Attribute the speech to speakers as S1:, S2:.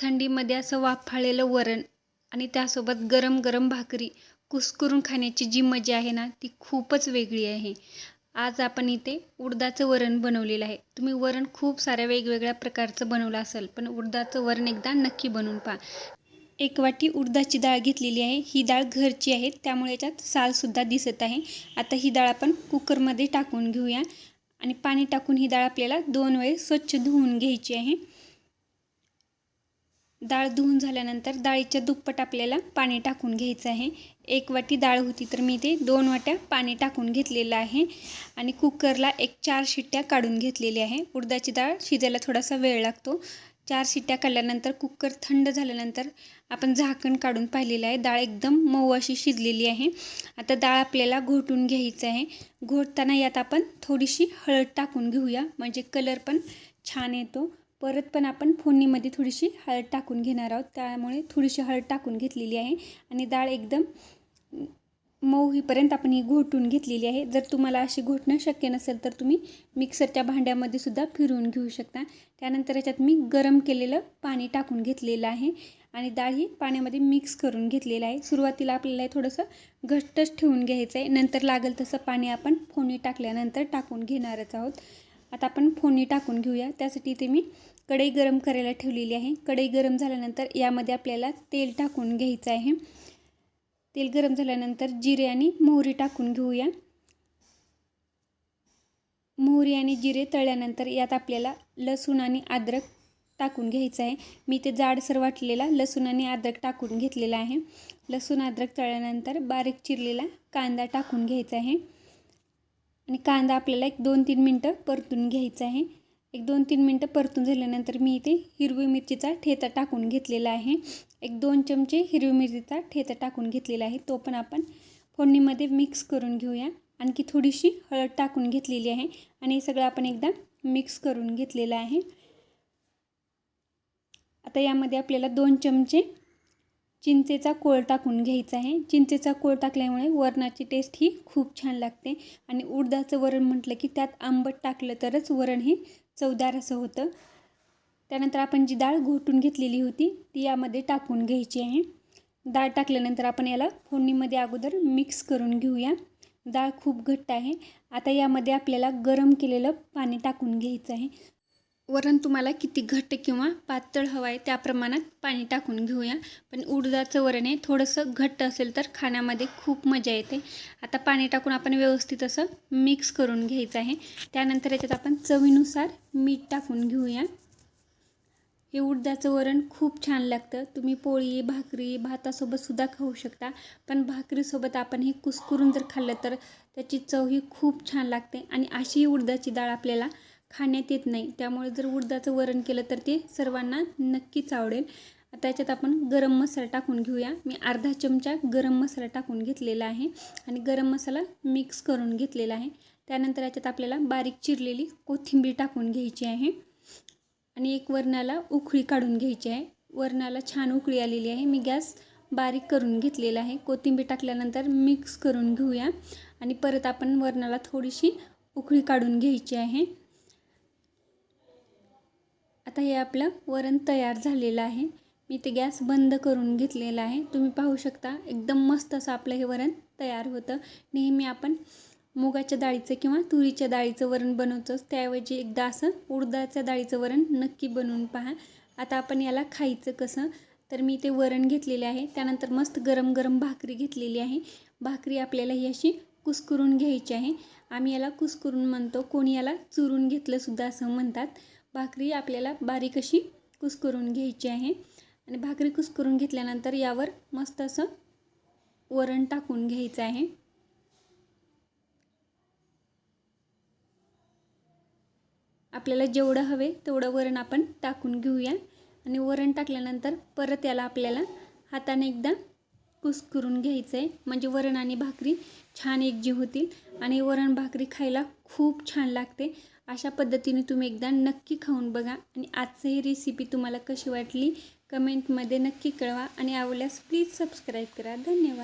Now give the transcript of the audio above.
S1: थंडीमध्ये असं वाफाळलेलं वरण आणि त्यासोबत गरम गरम भाकरी कुस्करून खाण्याची जी मजा आहे ना ती खूपच वेगळी आहे. आज आपण इथे उडदाचं वरण बनवलेलं आहे. तुम्ही वरण खूप साऱ्या वेगवेगळ्या प्रकारचं बनवलं असेल पण उडदाचं वरण एकदा नक्की बनवून पहा. एक वाटी उडदाची डाळ घेतलेली आहे. ही डाळ घरची आहे त्यामुळे याच्यात सालसुद्धा दिसत आहे. आता ही डाळ आपण कुकरमध्ये टाकून घेऊया. आणि पाणी टाकून ही डाळ आपल्याला दोन वेळेस स्वच्छ धुवून घ्यायची आहे. डाळ धुवून झाल्यानंतर डाळीच्या दुप्पट आपल्याला पाणी टाकून घ्यायचं आहे. एक वाटी डाळ होती तर मी ते दोन वाट्या पाणी टाकून घेतलेलं आहे आणि कुकरला एक चार शिट्ट्या काढून घेतलेली आहे. उडदाची डाळ शिजायला थोडासा वेळ लागतो. चार शिट्ट्या काढल्यानंतर कुकर थंड झाल्यानंतर आपण झाकण काढून पाहिलेलं आहे. डाळ एकदम मऊ अशी शिजलेली आहे. आता डाळ आपल्याला घोटून घ्यायचं आहे. घोटताना यात आपण थोडीशी हळद टाकून घेऊया. म्हणजे कलर पण छान येतो. परत पण आपण फोडणीमध्ये थोडीशी हळद टाकून घेणार आहोत. त्यामुळे थोडीशी हळद टाकून घेतलेली आहे आणि डाळ एकदम मऊ होईपर्यंत आपण ही घोटून घेतलेली आहे. जर तुम्हाला अशी घोटणं शक्य नसेल तर तुम्ही मिक्सरच्या भांड्यामध्ये सुद्धा फिरवून घेऊ शकता. त्यानंतर याच्यात मी गरम केलेलं पाणी टाकून घेतलेलं आहे आणि डाळ ही पाण्यामध्ये मिक्स करून घेतलेलं आहे. सुरुवातीला आपल्याला थोडंसं घट्टच ठेवून घ्यायचं आहे. नंतर लागेल तसं पाणी आपण फोणी टाकल्यानंतर टाकून घेणारच आहोत. आता आपण फोडणी टाकून घेऊया. त्यासाठी इथे मी कढई गरम करायला ठेवलेली आहे. कढई गरम झाल्यानंतर यामध्ये आपल्याला तेल टाकून घ्यायचं आहे. तेल गरम झाल्यानंतर जिरे आणि मोहरी टाकून घेऊया. मोहरी आणि जिरे तळल्यानंतर यात आपल्याला लसूण आणि अद्रक टाकून घ्यायचं आहे. मी ते जाडसर वाटलेला लसूण आणि अद्रक टाकून घेतलेला आहे. लसूण अद्रक तळल्यानंतर बारीक चिरलेला कांदा टाकून घ्यायचा आहे. आणि कांदा आपल्याला एक दोन तीन मिनटं परतून घ्यायचा आहे. एक दोन तीन मिनटं परतून झाल्यानंतर मी इथे हिरवी मिरचीचा ठेचा टाकून घेतलेला आहे. एक दोन चमचे हिरवी मिरचीचा ठेचा टाकून घेतलेला आहे. तो पण आपण फोडणीमध्ये मिक्स करून घेऊया. आणखी थोडीशी हळद टाकून घेतलेली आहे आणि हे सगळं आपण एकदा मिक्स करून घेतलेलं आहे. आता यामध्ये आपल्याला दोन चमचे चिंचेचा कोळ टाकून घ्यायचा आहे. चिंचेचा कोळ टाकल्यामुळे वरणाची टेस्ट ही खूप छान लागते. आणि उडदाचं वरण म्हटलं की त्यात आंबट टाकलं तरच वरण हे चवदार असं होतं. त्यानंतर आपण जी डाळ घोटून घेतलेली होती ती यामध्ये टाकून घ्यायची आहे. डाळ टाकल्यानंतर आपण याला फोडणीमध्ये अगोदर मिक्स करून घेऊया. डाळ खूप घट्ट आहे. आता यामध्ये आपल्याला गरम केलेलं पाणी टाकून घ्यायचं आहे. वरण तुम्हाला किती घट्ट किंवा पातळ हवं आहे त्या प्रमाणात पाणी टाकून घेऊया. पण उडदाचं वरण हे थोडंसं घट्ट असेल तर खाण्यामध्ये खूप मजा येते. आता पाणी टाकून आपण व्यवस्थित असं मिक्स करून घ्यायचं आहे. त्यानंतर याच्यात आपण चवीनुसार मीठ टाकून घेऊया. हे उडदाचं वरण खूप छान लागतं. तुम्ही पोळी भाकरी भातासोबतसुद्धा खाऊ शकता. पण भाकरीसोबत आपण हे कुस्करून जर खाल्लं तर त्याची चव ही खूप छान लागते. आणि अशी उडदाची डाळ आपल्याला खाण्यात येत नाही. त्यामुळे जर उडदाचं वरण केलं तर ते सर्वांना नक्कीच आवडेल. आता याच्यात आपण गरम मसाला टाकून घेऊया. मी अर्धा चमचा गरम मसाला टाकून घेतलेला आहे आणि गरम मसाला मिक्स करून घेतलेला आहे. त्यानंतर याच्यात आपल्याला बारीक चिरलेली कोथिंबीर टाकून घ्यायची आहे आणि एक वरणाला उकळी काढून घ्यायची आहे. वरणाला छान उकळी आलेली आहे. मी गॅस बारीक करून घेतलेला आहे. कोथिंबीर टाकल्यानंतर मिक्स करून घेऊया आणि परत आपण वरणाला थोडीशी उकळी काढून घ्यायची आहे. आता हे आपलं वरण तयार झालेलं आहे. मी ते गॅस बंद करून घेतलेला आहे. तुम्ही पाहू शकता एकदम मस्त असं आपलं हे वरण तयार होतं. नेहमी आपण मुगाच्या डाळीचं किंवा तुरीच्या डाळीचं वरण बनवतोच. त्याऐवजी एकदा असं उडदाच्या डाळीचं वरण नक्की बनवून पहा. आता आपण याला खायचं कसं? तर मी ते वरण घेतलेले आहे. त्यानंतर मस्त गरम गरम भाकरी घेतलेली आहे. भाकरी आपल्याला ही अशी कुस्करून घ्यायची आहे. आम्ही याला कुस्करून म्हणतो. कोणी याला चुरून घेतलंसुद्धा असं म्हणतात. भाकरी आपल्याला बारीक अशी कुस्करून घ्यायची आहे. आणि भाकरी कुस्करून घेतल्यानंतर यावर मस्त असं वरण टाकून घ्यायचं आहे. आपल्याला जेवढं हवे तेवढं वरण आपण टाकून घेऊया. आणि वरण टाकल्यानंतर परत याला आपल्याला हाताने एकदा कुस्करून घ्यायचं आहे म्हणजे वरण आणि भाकरी छान एकजीव होतील. आणि वरण भाकरी खायला खूप छान लागते. अशा पद्धतीने तुम्ही एकदा नक्की खाऊन बघा. आणि आजची ही रेसिपी तुम्हाला कशी वाटली? कमेंटमध्ये नक्की कळवा. आणि आवडल्यास प्लीज सबस्क्राईब करा. धन्यवाद.